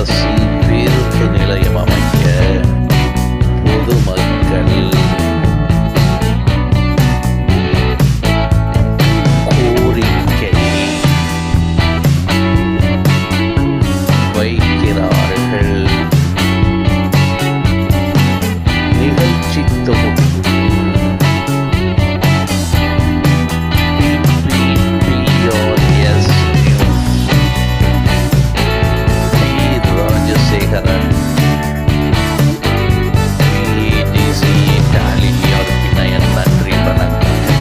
Nasıl bir konuyla.